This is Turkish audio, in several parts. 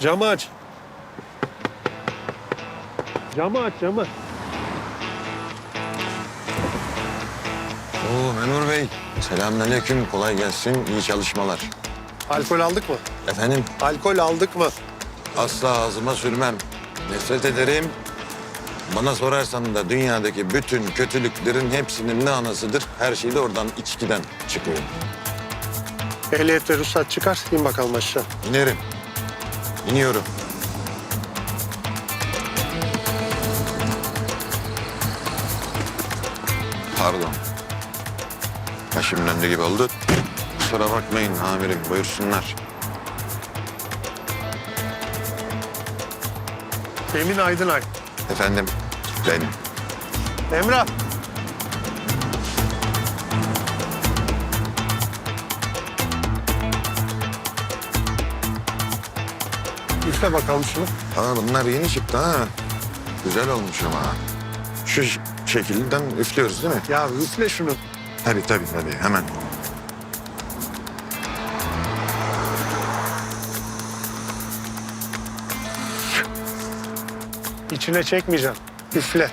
Camı aç. Camı aç camı. Oo memur bey. Selamünaleyküm. Kolay gelsin. İyi çalışmalar. Alkol aldık mı? Efendim Alkol aldık mı? asla ağzıma sürmem. Nefret ederim. Bana sorarsan da dünyadaki bütün kötülüklerin hepsinin ne anasıdır? Her şey de oradan içkiden çıkıyor. Ehliyet ve ruhsat çıkar. İn bakalım aşağı. İnerim. İniyorum. Pardon. Başım döndü gibi oldu. Kusura bakmayın amirim buyursunlar. Emin Aydınay. Efendim benim. Emrah. Üfle bakalım şunu. Aa bunlar yeni çıktı ha. Güzel olmuş ama. Şu şekilden üflüyoruz değil mi? Ya üfle şunu. Tabii tabii tabii hemen. İçine çekmeyeceğim. Üfle.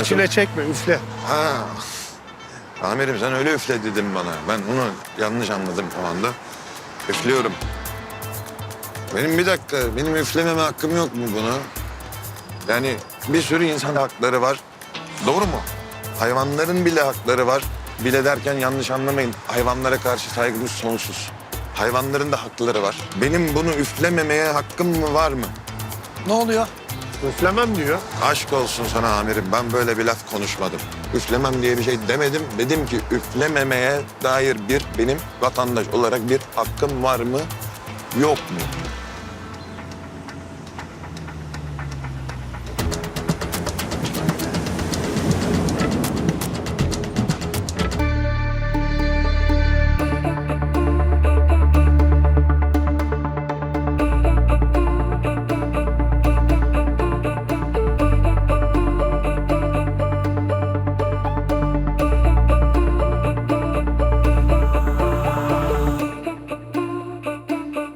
İçine çekme, üfle. Ha. Amirim sen öyle üfle dedin bana. Ben onu yanlış anladım o anda. Üflüyorum. Benim bir dakika, benim üflememe hakkım yok mu bunu? Yani bir sürü insan hakları var. Doğru mu? Hayvanların bile hakları var. Bile derken yanlış anlamayın. Hayvanlara karşı saygımız sonsuz. Hayvanların da hakları var. Benim bunu üflememeye hakkım mı var mı? Ne oluyor? Üflemem diyor. Aşk olsun sana amirim. Ben böyle bir laf konuşmadım. Üflemem diye bir şey demedim. Dedim ki üflememeye dair bir benim vatandaş olarak bir hakkım var mı? Yok mu?